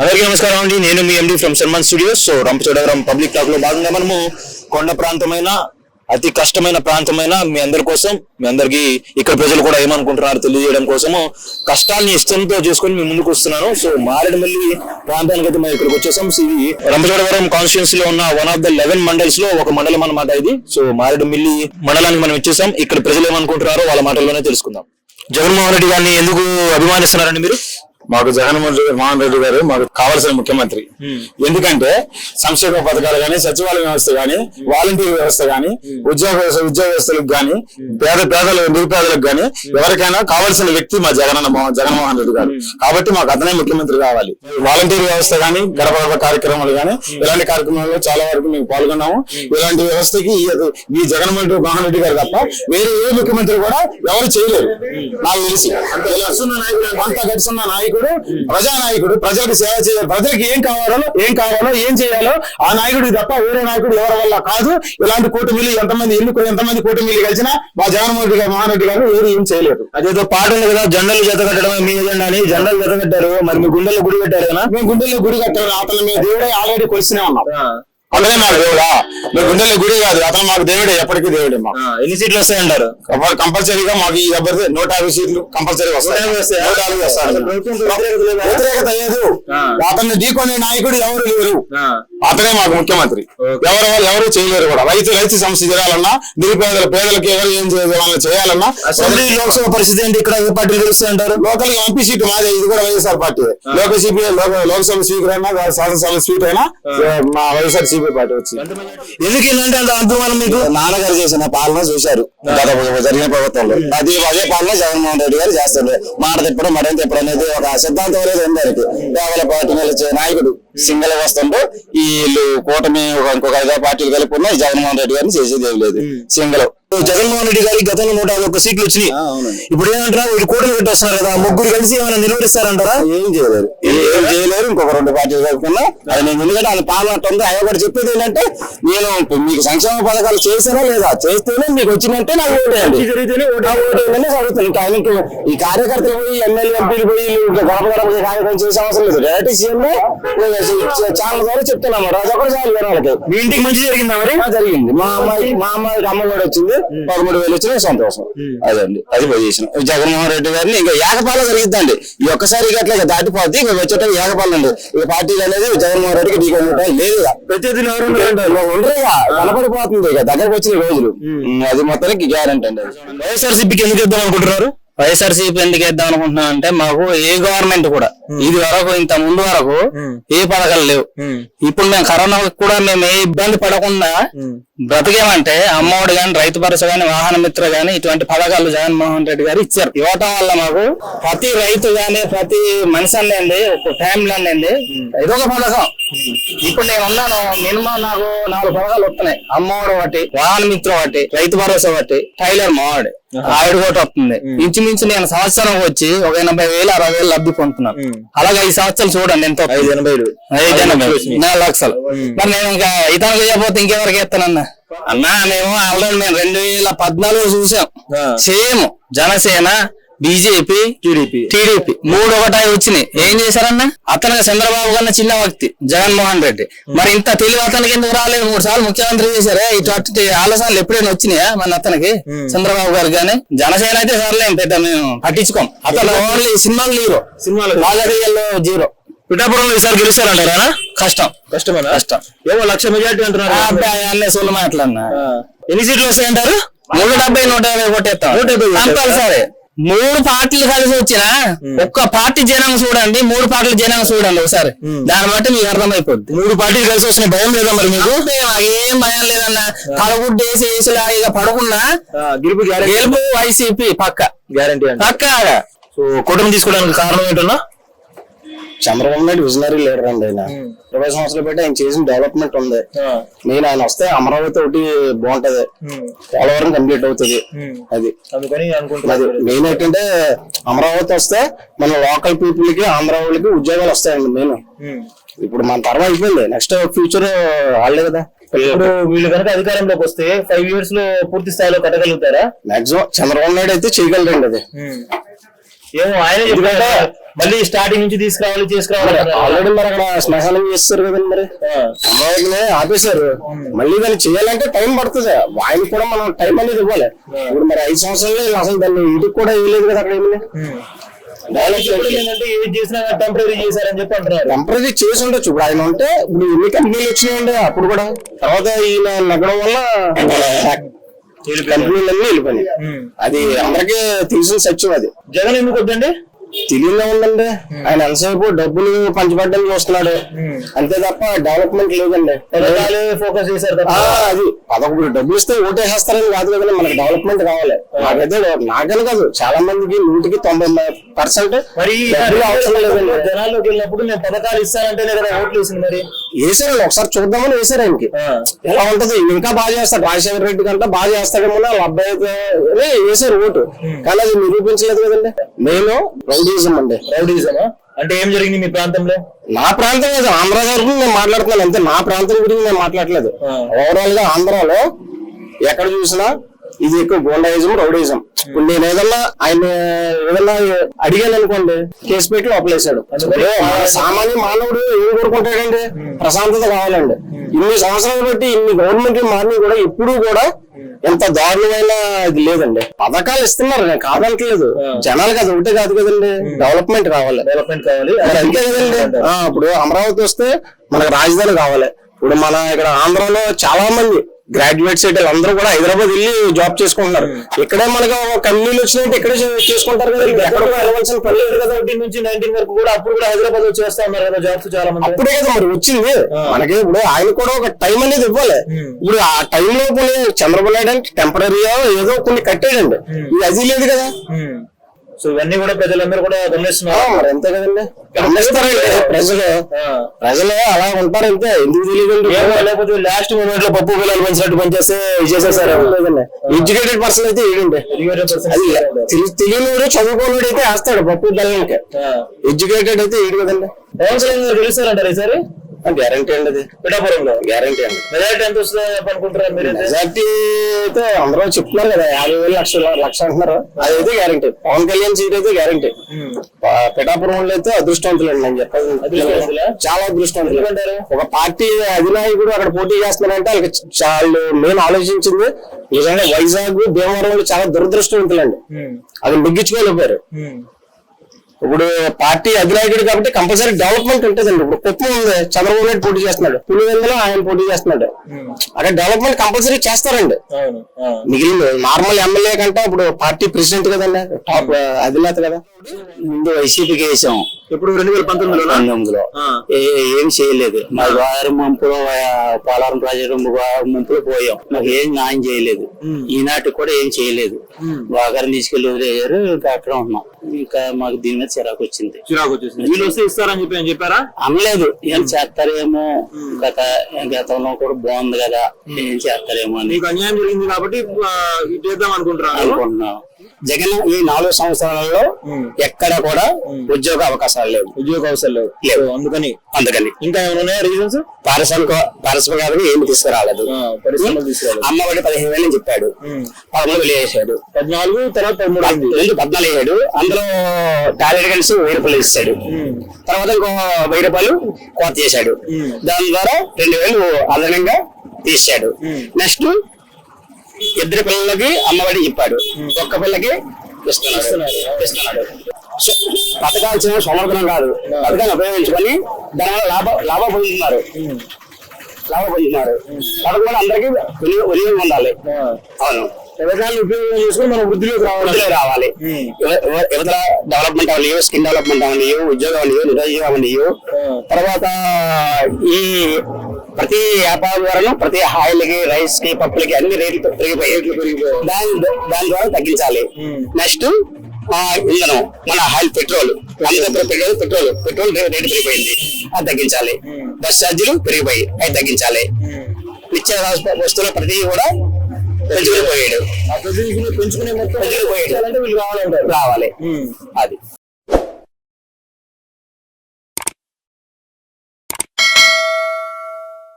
అందరికీ నమస్కారం అండి. నేను మీ MD from Sanman studios so Rampachodavaram public టాక్లో భాగంగా మనము కొండ ప్రాంతమైన అతి కష్టమైన ప్రాంతమైన మీ అందరి కోసం మీ అందరికి ఇక్కడ ప్రజలు కూడా ఏమనుకుంటున్నారు తెలియజేయడం కోసము కష్టాన్ని ఇష్టంతో చేసుకొని మేము ముందుకు వస్తున్నాను. సో మారేడుమల్లి ప్రాంతానికి అయితే మేము ఇక్కడికి వచ్చేసాం. సో ఇది రంపచోడవరం కాన్స్టిట్యున్సీ లో ఉన్న వన్ ఆఫ్ ద లెవెన్ మండల్స్లో ఒక మండలం అన్నమాట ఇది. సో మారేడుమిల్లి మండలానికి మనం వచ్చేసాం ఇక్కడ ప్రజలు ఏమనుకుంటున్నారో వాళ్ళ మాటల్లోనే తెలుసుకుందాం. జగన్మోహన్ రెడ్డి గారిని ఎందుకు అభిమానిస్తున్నారండి మీరు? మాకు జగన్మోహన్ రెడ్డి మోహన్ రెడ్డి గారు మాకు కావాల్సిన ముఖ్యమంత్రి. ఎందుకంటే సంక్షేమ పథకాలు గాని సచివాలయ వ్యవస్థ గాని వాలంటీర్ వ్యవస్థ గాని ఉద్యోగ ఉద్యోగ వ్యవస్థలకు గాని పేద పేదలు నిరుపేదలకు గాని ఎవరికైనా కావాల్సిన వ్యక్తి మా జగనన్న మో- జగన్మోహన్ రెడ్డి గారు. కాబట్టి మాకు అతనే ముఖ్యమంత్రి కావాలి. వాలంటీర్ వ్యవస్థ గాని గడప కార్యక్రమాలు గాని ఇలాంటి కార్యక్రమాల్లో చాలా వరకు మేము పాల్గొన్నాము. ఇలాంటి వ్యవస్థకి ఈ- జగన్మోహన్ రెడ్డి మోహన్ రెడ్డి గారు తప్ప వేరే ఏ ముఖ్యమంత్రి కూడా ఎవరు చేయలేరు. నాకు తెలిసి. ఇలా వస్తున్న నాయకుడు. అంత గడిచున్న నాయకుడు ప్రజలకు సేవ చేయాలి ప్రజలకు ఏం కావాలో ఏం కావాలో ఏం చేయాలో ఆ నాయకుడికి తప్ప వేరే నాయకుడు ఎవరి వల్ల కాదు. ఇలాంటి కూటమిలు ఎంతమంది ఎన్నుకొని ఎంతమంది కూటమిలు కలిసినా మా జగన్మోహన్ రెడ్డి గారు మోహన్ రెడ్డి గారు ఏది ఏం చేయలేరు అదేదో పాట ఉంది కదా జెండలు జత కట్టడం మీ ఎజెండా అని జెండలు జత కట్టారు. మరి మీ గుండెల్లో గుడి పెట్టారు కదా? మేము గుండెల్లో గుడి కట్టాము అతను మేము దేవుడే ఆల్రెడీ కొలిసినే ఉన్నాం. అతనే మాకు దేవుడా? మేము గుండెల్లో గుడి కాదు అతను మాకు దేవుడే ఎప్పటికీ దేవుడే మాకు. ఎన్ని సీట్లు వస్తాయంటారు? కంపల్- కంపల్సరీగా మాకు ఈ అభ్యర్థి నూట యాభై సీట్లు కంపల్సరీ వస్తాయి. నూట యాభై వ్యతిరేకత లేదా? అతన్ని ఢీకొనే నాయకుడు ఎవరు లేరు. అతనే మాకు ముఖ్యమంత్రి. ఎవరు వాళ్ళు ఎవరు చేయలేరు కూడా. రైతు రైతు సమస్య చేయాలన్నా నిరుపేదల పేదలకు ఎవరు ఏం చేయాలన్నా చేయాలన్నా అసెంబ్లీ లోక్సభ పరిస్థితి ఏంటి? ఇక్కడ ఏ పార్టీలు గెలుస్తాయంటారు? లోకల్ ఎంపీ సీట్ మాదే. ఇది కూడా YSR party. Local CP Lok Sabha speaker అయినా శాసనసభ సీట్ అయినా మా వైఎస్ఆర్ సిపి పార్టీ వచ్చి ఎందుకు అంత అభిమానం మీకు? నాన్నగారు చేసిన పాలన చూశారు. గత జరిగిన ప్రభుత్వంలో. అది అదే పాలన జగన్మోహన్ రెడ్డి గారు చేస్తారు మాట తిప్పడం మరింత తిప్పడం అనేది ఒక సిద్ధాంతం అనేది ఉంది ఆయనకి. కేవల పార్టీ నిలిచే నాయకుడు సింగల్ వస్తుంటూ వీళ్ళు కూటమి ఒక- ఇంకొక ఐదో పార్టీలు కలిపి ఉన్నాయి జగన్మోహన్ రెడ్డి గారిని చేసేది ఏం లేదు. సింగల్. జగన్మోహన్ రెడ్డి గారికి గతంలో నూట యాభై ఒక్క సీట్లు వచ్చినాయి. ఇప్పుడు ఏమంటారా? వీళ్ళు కూటమి పెట్టి వస్తున్నారు కదా ముగ్గురు కలిసి ఏమైనా నిలబడిస్తారంటారా? ఏం చేయలేరు. ఏం చేయలేరు. ఇంకొక రెండు పార్టీలు కలుపుకున్నా. అది నేను ఎందుకంటే ఆయన ఉంది ఆయన కూడా చెప్పేది ఏంటంటే నేను మీకు సంక్షేమ పథకాలు చేసానా లేదా చేస్తేనే మీకు వచ్చినట్టే నాకు ఓటేయండి జరిగితేనే ఓటు నా ఓటేయమని చదువుతాను ఇంకా ఆయనకి ఈ కార్యకర్తలు పోయి ఎమ్మెల్యే ఎంపీలు పోయి గడప గడప కార్యక్రమం చేసే అవసరం లేదు. డైరెక్ట్ సీఎం ఛానల్ ద్వారా చెప్తున్నాము అది ఒకటి చాలు జనాలకి. మీ ఇంటికి మంచి జరిగిందా మరి? జరిగింది. మా అమ్మాయి మా అమ్మాయికి అమ్మ కూడా వచ్చింది. పదమూడు వేలు వచ్చిన సంతోషం. అదండి. అది పోయి చేసిన. జగన్మోహన్ రెడ్డి గారిని ఇంకా ఏకపాలన జరిగిద్దండి ఈ ఒక్కసారి అట్లా ఇక దాటిపోద్ది ఇక వచ్చేట ఏకపాలన అండి. ఇక పార్టీలు అనేది జగన్మోహన్ రెడ్డికి ఢీకొ లేదు ఇక. కనపడిపోతుంది ఇక. దగ్గరకు వచ్చిన రోజులు. అది మొత్తానికి గ్యారంటీ అండి. వైఎస్ఆర్సీపీకి ఎందుకు ఇద్దాం అనుకుంటున్నారు? వైఎస్ఆర్సీపీ ఎందుకు వేద్దాం అనుకుంటున్నాం అంటే మాకు ఏ గవర్నమెంట్ కూడా. ఇది వరకు ఇంత ముందు వరకు ఏ పథకాలు లేవు. ఇప్పుడు మేము కరోనా కూడా మేము ఏ ఇబ్బంది పడకుండా బ్రతికేమంటే అమ్మఒడి గాని రైతు భరోసా గాని వాహన మిత్ర గాని ఇటువంటి పథకాలు జగన్మోహన్ రెడ్డి గారు ఇచ్చారు. ఇవ్వటం వల్ల మాకు ప్రతి రైతు గాని ప్రతి మనిషి అనండి ఒక ఫ్యామిలీ అనండి ఏదో ఒక పథకం. ఇప్పుడు నేను ఉన్నాను మినిమం నాకు నాలుగు పథకాలు వస్తున్నాయి. అమ్మఒడి ఒకటి వాహన మిత్ర ఒకటి రైతు భరోసా ఒకటి టైలర్ మావాడి. ఆవిడ కూడా వస్తుంది. ఇంచుమించు నేను సంవత్సరం వచ్చి ఒక ఎనభై వేలు అరవై వేలు లబ్ధి పొందుతున్నాను. అలాగే ఐదు సంవత్సరాలు చూడండి ఎంత ఐదు ఎనభై. ఐదు ఎనభై నాలుగు లక్షలు. మరి నేను ఇంకా ఇతనికి చేయకపోతే ఇంకెవరికి ఎత్తానన్నా అన్నా? మేము ఆల్రెడీ మేము రెండు వేల పద్నాలుగు చూసాం. Same Janasena BJP TDP. TDP. మూడు ఒకటాయి వచ్చినాయి. ఏం చేశారన్నా? అతనికి చంద్రబాబు కన్నా చిన్న వ్యక్తి జగన్మోహన్ రెడ్డి. మరి ఇంత తెలివి అతనికి ఎందుకు రాలేదు? మూడు సార్లు ముఖ్యమంత్రి చేశారే. ఇటువంటి ఆలోచనలు ఎప్పుడైనా వచ్చినాయా? మన అతనికి చంద్రబాబు గారు కానీ జనసేన అయితే సర్లే పెద్ద మేము పట్టించుకోం. అతను ఓన్లీ సినిమాలు హీరో. సినిమాలు రాజకీయాల్లో జీరో. పిఠాపురంలో ఈసారి గెలుస్తారంటారా కష్టం. కష్టమేనా? కష్టం. ఏమో లక్ష మెజార్టీ అంటున్నారు. అన్నీ సోలు మాట్లాడినా. ఆ. ఎన్ని సీట్లు వస్తాయంటారు? నూట డెబ్బై నూట యాభై కొట్టేస్తాం? కంపల్సరీ. మూడు పార్టీలు కలిసి వచ్చినా ఒక్క పార్టీ జనం చూడండి మూడు పార్టీలు జనం చూడండి ఒకసారి. దాన్ని బట్టి మీకు అర్థమైపోద్ది. మూడు పార్టీలు కలిసి వస్తున్న భయం లేదా మరి మీకు? ఏం భయం లేదన్న. తలగుడ్డు వేసి వేసి ఇక పడకుండా గెలుపు గెలుపు వైసీపీ పక్క. గ్యారంటీ పక్క. సో కూటమి తీసుకోవడానికి కారణం ఏంటన్నా? చంద్రబాబు నాయుడు విజనరీ లీడర్ అండి ఆయన. ఇరవై సంవత్సరాలు బట్టి ఆయన చేసిన డెవలప్మెంట్ ఉంది. నేను ఆయన వస్తే అమరావతి ఒకటి బాగుంటది. పోలవరం కంప్లీట్ అవుతుంది. అది. అది మెయిన్ ఏంటంటే అమరావతి వస్తే మన లోకల్ పీపుల్కి ఆంధ్ర వాళ్ళకి ఉద్యోగాలు వస్తాయండి మెయిన్ ఇప్పుడు మన తరం అయిపోయింది. నెక్స్ట్ ఫ్యూచర్ వాళ్ళే కదా. ఇప్పుడు వీళ్ళు కనుక అధికారంలోకి వస్తే ఫైవ్ ఇయర్స్లో పూర్తి స్థాయిలో కట్టగలుగుతారా? మాక్సిమం చంద్రబాబు నాయుడు అయితే చేయగలరండి అది. ఏమో ఆయన మళ్ళీ స్టార్టింగ్ నుంచి తీసుకురావాలి తీసుకురావాలి ఆల్రెడీ మరి అక్కడ శ్మశానం చేస్తారు కదండి మరి. అమరావతిని ఆపేశారు. మళ్ళీ దాన్ని చేయాలంటే టైం పడుతుంది ఆయన కూడా మనం టైం అనేది ఇవ్వాలి. ఇప్పుడు మరి ఐదు సంవత్సరాలు అసలు దాన్ని ఇంటికి కూడా వేయలేదు కదా అక్కడ ఏమి? టెంపరీ చేశారని చెప్పి అంటున్నారు. టెంపరీ చేసి ఉండొచ్చు. ఇప్పుడు ఆయన ఉంటే ఇప్పుడు ఎన్ని కంపెనీలు వచ్చినాయండి అప్పుడు కూడా తర్వాత ఈయన నగ్గడం వల్ల కంపెనీలన్నీ వెళ్ళిపోయినాయి. అది అందరికీ తెలిసిన సత్యం అది. జగన్ ఎందుకు వద్దండి? తెలియదే ఉందండి. ఆయన ఎంతసేపు డబ్బులు పంచబడ్డం చూస్తున్నాడు. అంతే తప్ప డెవలప్మెంట్ లేదండి. ఫోకస్ చేశారు అది పదకొండు డబ్బులు ఇస్తే ఓటేసేస్తారని కాదు కదండి. మనకి డెవలప్మెంట్ కావాలి. నాకైతే నాకని కాదు. చాలా మందికి నూటికి తొంభై పర్సెంట్ మరి అవసరం లేదండి. జనాల్లోకి వెళ్ళినప్పుడు నేను పథకాలు ఇస్తానంటేనే కదా ఓట్లు వేసింది మరి. వేసారండి ఒకసారి చూద్దామని వేసారు ఆయనకి. ఎలా ఉంటది? ఇంకా బాగా చేస్తాడు. రాజశేఖర రెడ్డి కంటే బాగా చేస్తాడేమో వాళ్ళ అబ్బాయి వేసారు ఓటు. కానీ అది నిరూపించలేదు కదండి. నేను రౌడీజం అండి. రౌడీజమా అంటే ఏం జరిగింది మీ ప్రాంతంలో? నా ప్రాంతం కాదు ఆంధ్ర వరకు నేను మాట్లాడుతున్నాను అంతే. నా ప్రాంతం గురించి నేను మాట్లాడలేదు. ఓవరాల్గా ఆంధ్రాలో ఎక్కడ చూసినా ఇది ఎక్కువ గోండాయిజం రౌడీజం. ఇప్పుడు నేను ఏదన్నా ఆయన ఏదన్నా అడిగాను అనుకోండి కేసు పెట్టి లోపలేశాడు. సామాన్య మానవుడు ఏం కోరుకుంటాడండి ప్రశాంతత కావాలండి. ఇన్ని సంవత్సరాలు బట్టి ఇన్ని గవర్నమెంట్ మారినవి కూడా ఎప్పుడూ కూడా ఎంత దారుణమైన ఇది లేదండి. పథకాలు ఇస్తున్నారు నేను కాదంటలేదు. జనాలకు అది ఒకటే కాదు కదండి. డెవలప్మెంట్ కావాలి. డెవలప్మెంట్ కావాలి అంతే కదండి. ఇప్పుడు అమరావతి వస్తే మనకు రాజధాని కావాలి. ఇప్పుడు మన ఇక్కడ ఆంధ్రాలో చాలా మంది గ్రాడ్యుయేట్స్ అందరూ కూడా హైదరాబాద్ వెళ్ళి జాబ్ చేసుకుంటున్నారు. ఇక్కడే మనకు కంపెనీలు వచ్చినట్టు ఇక్కడే చేసుకుంటారు కదా ఎక్కడ కూడా వెళ్ళవలసిన పని లేదు కదా సెవెంటీన్ నుంచి నైన్టీన్ వరకు కూడా అప్పుడు కూడా హైదరాబాద్ వచ్చి చేస్తా ఉన్నారు కదా జాబ్స్ చాలా మంది అప్పుడే కదా మరి వచ్చింది. మనకి ఇప్పుడు ఆయన కూడా ఒక టైం అనేది ఇవ్వాలి. ఇప్పుడు ఆ టైంలో కొన్ని చంద్రబాబు నాయుడు అంటే టెంపరీగా ఏదో కొన్ని కట్టాడండి. ఇది అది లేదు కదా. సో ఇవన్నీ కూడా ప్రజలందరూ కూడా గమనిస్తున్నారు. అంతే కదండి. ప్రజలు. ప్రజలు అలా ఉంటారు అంతే. ఎందుకు లేకపోతే లాస్ట్ మూమెంట్లో పప్పు పిల్లలు పెంచినట్టు పనిచేస్తే చేసేసారు ఎడ్యుకేటెడ్ పర్సన్ అయితే ఏడండి అది తెలి- తెలియనివాడు చదువుకోనివాడు అయితే వేస్తాడు పప్పు బెల్లంకి ఎడ్యుకేటెడ్ అయితే ఏడు కదండి. గారు గెలుస్తారంటారు ఈసారి? గ్యారంటీ అండి అది. పిఠాపురంలో? గ్యారంటీ అండి. మెజారిటీ ఎంత వస్తుందో అనుకుంటారు మీరు మెజార్టీ అయితే అందరూ చెప్తున్నారు కదా యాభై వేలు లక్ష లక్ష అంటున్నారు. అదైతే గ్యారంటీ. పవన్ కళ్యాణ్ సీట్ అయితే గ్యారంటీ. పిఠాపురంలో అయితే అదృష్టవంతులండి నేను చెప్పాలి? చాలా అదృష్టవంతులు? ఒక పార్టీ అధినాయకుడు అక్కడ పోటీ చేస్తున్నారంటే వాళ్ళకి చాలా నేను ఆలోచించింది. నిజంగా వైజాగ్ భీమవరం వాళ్ళు చాలా దురదృష్టవంతులండి. అది ముగ్గించుకోలేకపోయారు ఇప్పుడు పార్టీ అధినాయకుడు కాబట్టి కంపల్సరీ డెవలప్మెంట్ ఉంటుందండి. ఇప్పుడు కుప్పం ఉంది చంద్రబాబు నాయుడు పోటీ చేస్తున్నాడు పులివెందులో ఆయన పోటీ చేస్తున్నాడు. అక్కడ డెవలప్మెంట్ కంపల్సరీ చేస్తారండి. మిగిలిన నార్మల్ ఎమ్మెల్యే కంటే ఇప్పుడు పార్టీ ప్రెసిడెంట్ కదండి టాప్ అధినేత కదా. ముందు వైసీపీకి వేసాం. ఇప్పుడు రెండు వేల పంతొమ్మిదిలో. పంతొమ్మిదిలో ఏ- చేయలేదు. మా గోదావరి ముంపులో పోలవరం ప్రాజెక్టు ముంపులో పోయాం. మాకు ఏం న్యాయం చేయలేదు. ఈనాటికి కూడా ఏం చేయలేదు. వాగారిని తీసుకెళ్ళి వదిలేశారు ఇంకా అక్కడ ఉన్నాం. ఇంకా మాకు దీని మీద చిరాకు వచ్చింది. చిరాకు వచ్చేసింది. వీళ్ళు వస్తే ఇస్తారని చెప్పి అని చెప్పారా? అనలేదు. ఏం చేస్తారేమో? గత గతంలో కూడా బాగుంది కదా. ఏం చేస్తారేమో అని. మీకు అన్యాయం జరిగింది కాబట్టి చేద్దాం అనుకుంటున్నాను అనుకుంటున్నాం. జగన్ ఈ నాలుగు సంవత్సరాలలో ఎక్కడ కూడా ఉద్యోగ అవకాశాలు లేవు. ఉద్యోగ అవసరం లేవు. అందుకని అందుకని. ఇంకా ఏమైనా రీజన్స్ పారిశ్రామిక పారిశ్రామిక ఏమి తీసుకురాలేదు. అమ్మఒడి పదిహేను వేలు చెప్పాడు. పదమూడు వేలు వేసాడు. పద్నాలుగు తర్వాత పదమూడు రెండు పద్నాలుగు వేసాడు. అందులో టాలెంట్ కలిసి వెయ్యి రూపాయలు ఇస్తాడు తర్వాత ఇంకో వెయ్యి రూపాయలు కోత చేశాడు. దాని ద్వారా రెండు వేలు అదనంగా తీసాడు నెక్స్ట్ ఇద్దరు పిల్లలకి అమ్మఒడి ఇప్పాడు ఒక్క పిల్లకి ఇస్తున్నాడు. పథకాల్సిన సమర్థనం కాదు. పథకాన్ని ఉపయోగించుకొని దానివల్ల లాభ లాభ పొందుతున్నారు. లాభ పొందుతున్నారు. పథకం కూడా అందరికీ వినియోగ ఉండాలి. అవును. పథకాలను ఉపయోగం చేసుకుని మనం వృద్ధిలోకి రావాలి. రావాలి. యువ- యువ- యువతల డెవలప్మెంట్ అవనియో స్కిల్ డెవలప్మెంట్ అవనియో ఉద్యోగం అవనియో నిరుద్యోగం అవనియో తర్వాత ఈ ప్రతి వ్యాపార ద్వారా ప్రతి ఆయిల్కి రైస్కి పప్పులకి అన్ని రేట్లు పెరిగిపోయాయి. దాని దాని ద్వారా తగ్గించాలి. నెక్స్ట్ ఇంధనం మన ఆయిల్ పెట్రోల్. అందరూ పెట్రోల్ పెట్రోల్. పెట్రోల్ రేటు పెరిగిపోయింది. అది తగ్గించాలి. బస్ ఛార్జీలు పెరిగిపోయి అవి తగ్గించాలి. నిత్య వస్తువుల ప్రతి కూడా పెంచుకుని పోయాడు. పెంచుకునే పోయాడు. అంటే వీళ్ళు రావాలంటారు. రావాలి. అది.